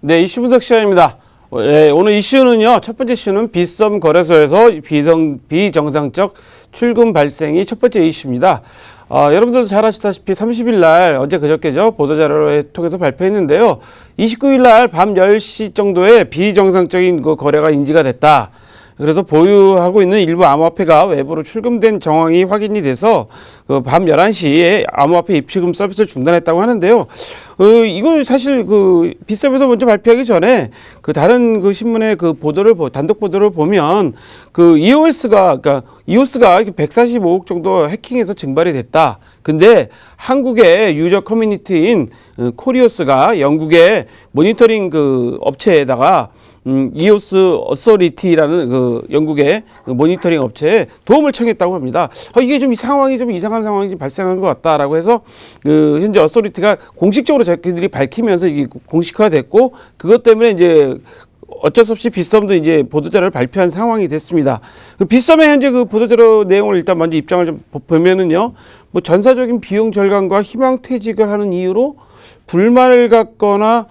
네, 이슈 분석 시간입니다. 어, 예, 오늘 이슈는요, 첫 번째 이슈는 빗썸 거래소에서 비정, 비정상적 출금 발생이 첫 번째 이슈입니다. 어, 여러분들도 잘 아시다시피 30일 날, 어제 그저께죠, 보도자료를 통해서 발표했는데요. 29일 날 밤 10시 정도에 비정상적인 그 거래가 인지가 됐다. 그래서 보유하고 있는 일부 암호화폐가 외부로 출금된 정황이 확인이 돼서 그밤 11시에 암호화폐 입출금 서비스를 중단했다고 하는데요. 어, 이건 사실 그 빗썸에서 먼저 발표하기 전에 그 다른 그 신문의 그 보도를 보- 단독 보도를 보면 그 EOS가 그러니까 EOS가 145억 정도 해킹해서 증발이 됐다. 근데 한국의 유저 커뮤니티인 어, 코리오스가 영국의 모니터링 그 업체에다가 음, 이오스 어서리티라는 그 영국의 그 모니터링 업체에 도움을 청했다고 합니다. 어, 이게 좀이 상황이 좀 이상한 상황이 좀 발생한 것 같다라고 해서 그 현재 어서리티가 공식적으로 자기들이 밝히면서 이게 공식화됐고 그것 때문에 이제 어쩔 수 없이 빗썸도 이제 보도자료를 발표한 상황이 됐습니다. 그 빗썸의 현재 그 보도자료 내용을 일단 먼저 입장을 좀 보- 보면은요, 뭐 전사적인 비용 절감과 희망 퇴직을 하는 이유로 불만을 갖거나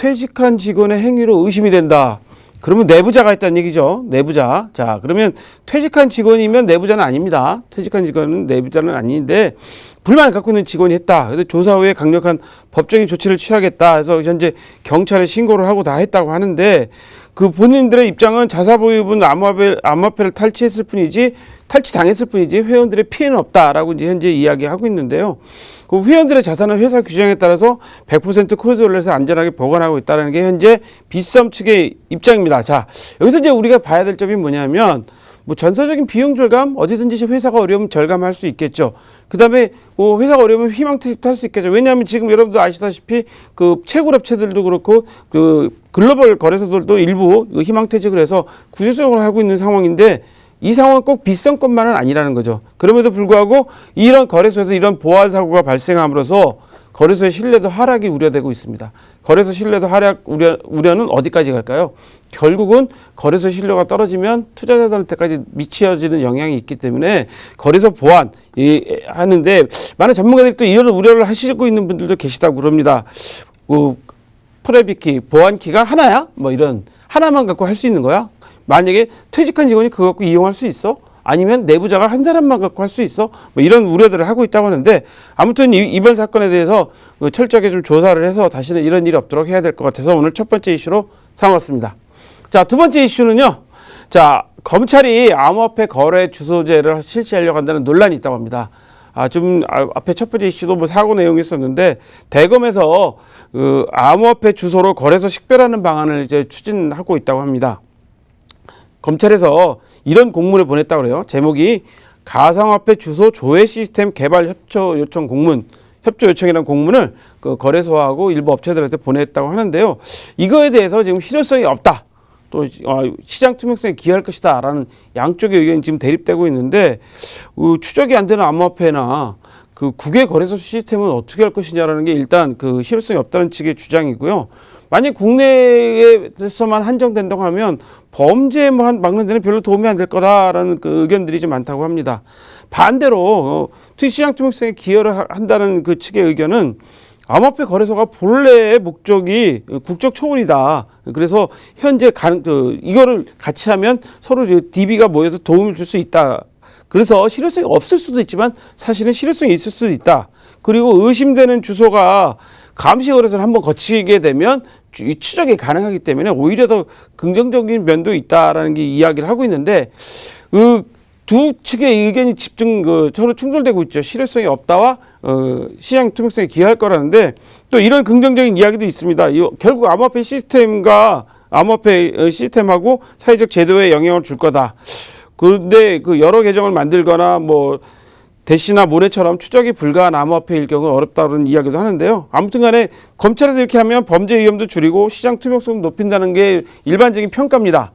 퇴직한 직원의 행위로 의심이 된다. 그러면 내부자가 있다는 얘기죠. 내부자. 자, 그러면 퇴직한 직원이면 내부자는 아닙니다. 퇴직한 직원은 내부자는 아닌데 불만을 갖고 있는 직원이 했다. 그래서 조사 후에 강력한 법적인 조치를 취하겠다. 해서 현재 경찰에 신고를 하고 다 했다고 하는데 그 본인들의 입장은 자사 보유분 암호화폐, 암호화폐를 탈취했을 뿐이지 탈취 당했을 뿐이지 회원들의 피해는 없다라고 이제 현재 이야기하고 있는데요. 그 회원들의 자산은 회사 규정에 따라서 100% 코드올렛에 안전하게 보관하고 있다는 게 현재 빗썸 측의 입장입니다. 자, 여기서 이제 우리가 봐야 될 점이 뭐냐면 뭐 전사적인 비용 절감 어디든지 회사가 어려우면 절감할 수 있겠죠. 그다음에 뭐 회사가 어려우면 희망퇴직도 할 수 있겠죠. 왜냐하면 지금 여러분도 아시다시피 그 채굴 업체들도 그렇고 그 글로벌 거래소들도 일부 그 희망퇴직을 해서 구조조정을 하고 있는 상황인데 이 상황은 꼭 빗썸것만은 아니라는 거죠. 그럼에도 불구하고 이런 거래소에서 이런 보안 사고가 발생함으로써 거래소의 신뢰도 하락이 우려되고 있습니다. 거래소 신뢰도 하락 우려, 우려는 어디까지 갈까요? 결국은 거래소 신뢰가 떨어지면 투자자들한테까지 미치어지는 영향이 있기 때문에 거래소 보안 이, 하는데 많은 전문가들이 또 이런 우려를 하시고 있는 분들도 계시다고 그럽니다. 그 프레비키 보안키가 하나야? 뭐 이런 하나만 갖고 할 수 있는 거야? 만약에 퇴직한 직원이 그거 갖고 이용할 수 있어? 아니면 내부자가 한 사람만 갖고 할 수 있어? 뭐 이런 우려들을 하고 있다고 하는데 아무튼 이, 이번 사건에 대해서 그 철저하게 좀 조사를 해서 다시는 이런 일이 없도록 해야 될 것 같아서 오늘 첫 번째 이슈로 삼았습니다. 자, 두 번째 이슈는요. 자, 검찰이 암호화폐 거래 주소제를 실시하려고 한다는 논란이 있다고 합니다. 아, 좀 아, 앞에 첫 번째 이슈도 뭐 사고 내용이 있었는데 대검에서 그 암호화폐 주소로 거래소 식별하는 방안을 이제 추진하고 있다고 합니다. 검찰에서 이런 공문을 보냈다고 그래요. 제목이 가상화폐 주소 조회 시스템 개발 협조 요청 공문 협조 요청이라는 공문을 그 거래소하고 일부 업체들한테 보냈다고 하는데요. 이거에 대해서 지금 실효성이 없다. 또 어, 시장 투명성에 기여할 것이다라는 양쪽의 의견이 지금 대립되고 있는데 어, 추적이 안 되는 암호화폐나 그 국외 거래소 시스템은 어떻게 할 것이냐라는 게 일단 그 실효성이 없다는 측의 주장이고요. 만약 국내에서만 한정된다고 하면 범죄 뭐 한- 막는 데는 별로 도움이 안 될 거라라는 그 의견들이 좀 많다고 합니다. 반대로 어, 투- 시장 투명성에 기여를 하- 한다는 그 측의 의견은 암호화폐 거래소가 본래의 목적이 국적 초월이다. 그래서 현재 가, 그, 이거를 같이 하면 서로 DB가 모여서 도움을 줄 수 있다. 그래서 실효성이 없을 수도 있지만 사실은 실효성이 있을 수도 있다. 그리고 의심되는 주소가 감시 거래소를 한번 거치게 되면 추적이 가능하기 때문에 오히려 더 긍정적인 면도 있다라는 게 이야기를 하고 있는데 그 두 측의 의견이 집중 그 서로 충돌되고 있죠. 실효성이 없다와 어, 시장 투명성에 기여할 거라는데 또 이런 긍정적인 이야기도 있습니다. 이, 결국 암호화폐 시스템과 암호화폐 어, 시스템하고 사회적 제도에 영향을 줄 거다. 그런데 그 여러 계정을 만들거나 뭐 대시나 모래처럼 추적이 불가한 암호화폐일 경우 어렵다는 이야기도 하는데요. 아무튼간에 검찰에서 이렇게 하면 범죄 위험도 줄이고 시장 투명성도 높인다는 게 일반적인 평가입니다.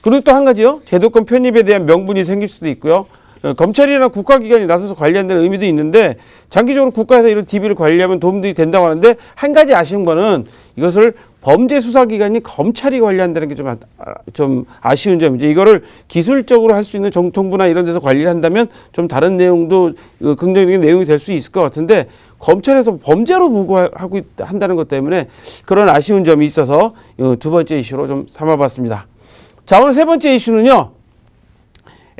그리고 또 한 가지요. 제도권 편입에 대한 명분이 생길 수도 있고요. 어, 검찰이나 국가기관이 나서서 관리한다는 의미도 있는데 장기적으로 국가에서 이런 DB를 관리하면 도움이 된다고 하는데 한 가지 아쉬운 거는 이것을 범죄 수사기관이 검찰이 관리한다는 게좀좀 아쉬운 점이죠. 이거를 기술적으로 할 수 있는 정, 정부나 이런 데서 관리를 한다면 좀 다른 내용도 어, 긍정적인 내용이 될 수 있을 것 같은데 검찰에서 범죄로 보고하고 있- 한다는 것 때문에 그런 아쉬운 점이 있어서 어, 두 번째 이슈로 좀 삼아봤습니다. 자 오늘 세 번째 이슈는요.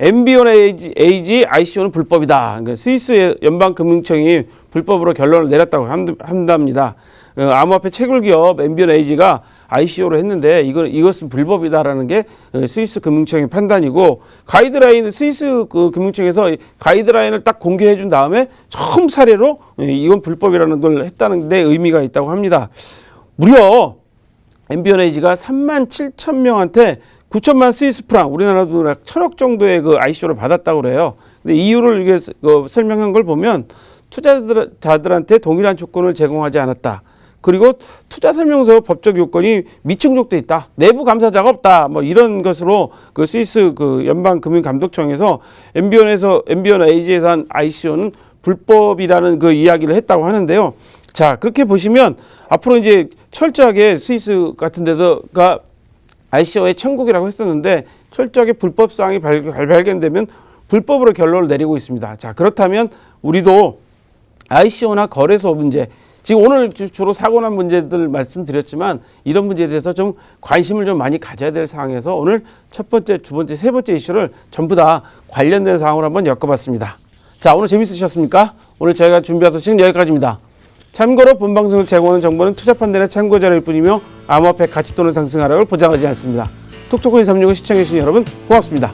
에이지, 에이지 ICO는 불법이다. 그러니까 스위스 연방금융청이 불법으로 결론을 내렸다고 함- 한답니다. 어, 암호화폐 채굴 기업 엠비온 에이지가 ICO로 했는데 이거, 이것은 불법이다라는 게 어, 스위스 금융청의 판단이고 가이드라인 스위스 그 금융청에서 이 가이드라인을 딱 공개해 준 다음에 처음 사례로 어, 이건 불법이라는 걸 했다는 데 의미가 있다고 합니다. 무려 엠비언에이지가 3만 7천 명한테 9천만 스위스 프랑 우리나라도 약 천억 정도의 그 ICO를 받았다고 그래요. 근데 이유를 이게 그 설명한 걸 보면 투자자들한테 동일한 조건을 제공하지 않았다. 그리고 투자 설명서 법적 요건이 미충족돼 있다. 내부 감사자가 없다. 뭐 이런 것으로 그 스위스 그 연방 금융 감독청에서 엠비언에서 엠비언 에이지에서 한 ICO는 불법이라는 그 이야기를 했다고 하는데요. 자, 그렇게 보시면 앞으로 이제 철저하게 스위스 같은 데서가 ICO의 천국이라고 했었는데 철저하게 불법 사항이 발, 발견되면 불법으로 결론을 내리고 있습니다. 자, 그렇다면 우리도 ICO나 거래소 문제 지금 오늘 주- 주로 사고 난 문제들 말씀드렸지만 이런 문제에 대해서 좀 관심을 좀 많이 가져야 될 상황에서 오늘 첫 번째, 두 번째, 세 번째 이슈를 전부 다 관련된 사항으로 한번 엮어봤습니다. 자, 오늘 재밌으셨습니까? 오늘 저희가 준비한 소식은 여기까지입니다. 참고로 본 방송을 제공하는 정보는 투자 판단의 참고 자료일 뿐이며 암호화폐 가치 또는 상승 하락을 보장하지 않습니다. 톡톡코인 365 시청해주신 여러분 고맙습니다.